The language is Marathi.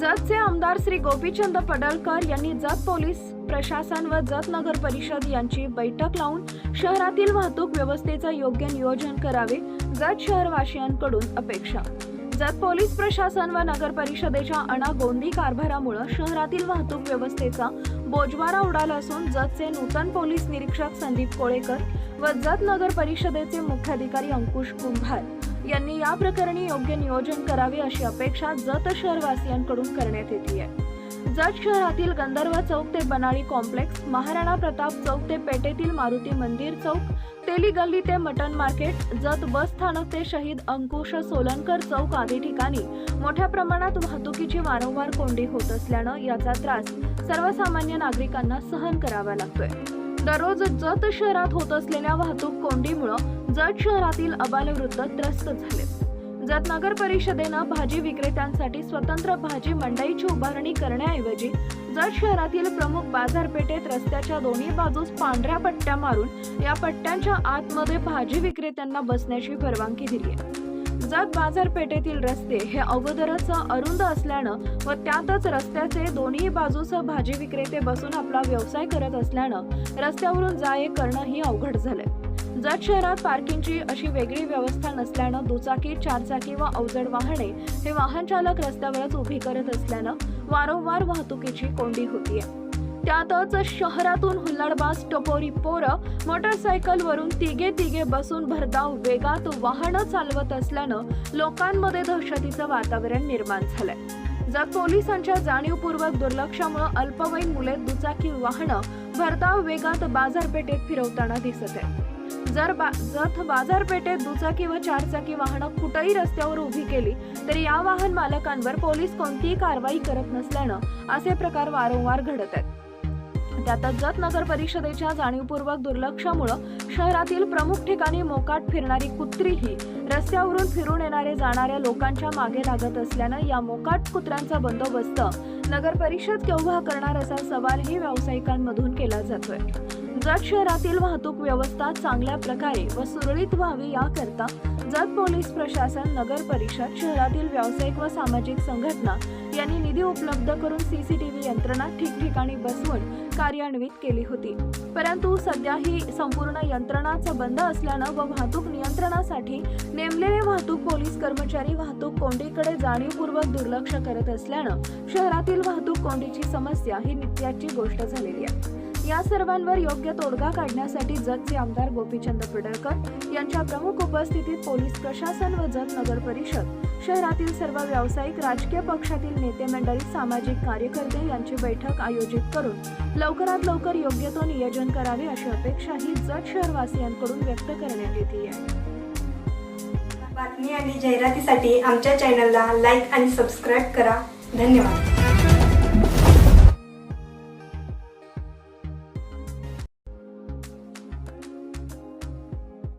जतचे आमदार श्री गोपीचंद पडळकर यांनी जत पोलीस प्रशासन व जत नगर परिषद यांची बैठक लावून शहरातील वाहतूक व्यवस्थेचे योग्य नियोजन करावे जत शहरवासियांकडून अपेक्षा. जत पोलीस प्रशासन व नगर परिषदेच्या अनागोंदी कारभारामुळे शहरातील वाहतूक व्यवस्थेचा बोजवारा उडाला असून जतचे नूतन पोलीस निरीक्षक संदीप कोळेकर व जत नगर परिषदेचे मुख्याधिकारी अंकुश कुंभार. यांनी या प्रकरणी योग्य नियोजन करावे अशी अपेक्षा जत शहरवासियांकडून करण्यात येते. आहे जत शहरातील गंधर्व चौक ते बनाळी कॉम्प्लेक्स महाराणा प्रताप चौक ते पेटेतील मारुती मंदिर चौक तेली गल्ली ते मटन मार्केट जत बस स्थानक ते शहीद अंकुश सोलनकर चौक आदी ठिकाणी मोठ्या प्रमाणात वाहतुकीची वारंवार कोंडी होत असल्यानं याचा त्रास सर्वसामान्य नागरिकांना सहन करावा लागतोय. दररोज जत शहरात होत असलेल्या वाहतूक कोंडीमुळं जत शहरातील अबालवृद्ध त्रस्त झाले. जत नगर परिषदेनं भाजी विक्रेत्यांसाठी स्वतंत्र भाजी मंडईची उभारणी करण्याऐवजी जत शहरातील प्रमुख बाजारपेठेत रस्त्याच्या दोन्ही बाजूस पांढऱ्या पट्ट्या मारून या पट्ट्यांच्या आतमध्ये भाजी विक्रेत्यांना बसण्याची परवानगी दिली आहे. जत बाजारपेठेतील रस्ते हे अगोदरच अरुंद असल्यानं व त्यातच रस्त्याचे दोन्ही बाजूस भाजी विक्रेते बसून आपला व्यवसाय करत असल्यानं रस्त्यावरून जा ये करणंही अवघड झालंय. जत शहरात पार्किंगची अशी वेगळी व्यवस्था नसल्यानं दुचाकी चारचाकी व अवजड वाहने हे वाहन चालक रस्त्यावरच उभी करत असल्यानं वारंवार वाहतुकीची कोंडी होतीये. त्यातच शहरातून हुल्लडबाज टपोरी पोरं मोटरसायकलवरून तिघे तिघे बसून भरधाव वेगात वाहनं चालवत असल्यानं लोकांमध्ये दहशतीचं वातावरण निर्माण झालंय. जर पोलिसांच्या जाणीवपूर्वक दुर्लक्षामुळे अल्पवयीन मुले दुचाकी वाहनं भरधाव वेगात बाजारपेठेत फिरवताना दिसत आहे जर बा जत बाजारपेठेत दुचाकी व चारचाकी वाहनं कुठेही रस्त्यावर उभी केली तरी या वाहन मालकांवर पोलीस कोणतीही कारवाई करत नसल्यानं असे प्रकार वारंवार घडत आहेत. म्हणजे त्यातच जत नगर परिषदेच्या जाणीवपूर्वक दुर्लक्षामुळं शहरातील प्रमुख ठिकाणी मोकाट फिरणारी कुत्रीही रस्त्यावरून फिरून येणारे जाणाऱ्या लोकांच्या मागे लागत असल्यानं या मोकाट कुत्र्यांचा बंदोबस्त नगर परिषद केव्हा करणार असा सवालही व्यावसायिकांमधून केला जातोय. जत शहरातील वाहतूक व्यवस्था चांगल्या प्रकारे व सुरळीत व्हावी याकरता जत पोलीस प्रशासन नगर परिषद शहरातील व्यावसायिक व सामाजिक संघटना यांनी निधी उपलब्ध करून सीसीटीव्ही यंत्रणा ठिकठिकाणी बसवून कार्यान्वित केली होती. परंतु सध्या ही संपूर्ण यंत्रणाच बंद असल्यानं व वाहतूक नियंत्रणासाठी नेमलेले वाहतूक पोलीस कर्मचारी वाहतूक कोंडीकडे जाणीवपूर्वक दुर्लक्ष करत असल्यानं शहरातील वाहतूक कोंडीची समस्या ही नित्याची गोष्ट झालेली आहे. या सर्वांवर योग्य तोडगा काढण्यासाठी जतचे आमदार गोपीचंद पडळकर यांच्या प्रमुख उपस्थितीत पोलीस प्रशासन व जत नगर परिषद शहरातील सर्व व्यावसायिक राजकीय पक्षातील नेते मंडळी सामाजिक कार्यकर्ते यांची बैठक आयोजित करून लवकरात लवकर योग्य तो नियोजन करावे अशी अपेक्षा ही जत शहरवासियांकडून व्यक्त करण्यात येते आहे. बातमी आणि जाहिरातीसाठी आमच्या चॅनलला लाईक आणि सबस्क्राईब करा. धन्यवाद.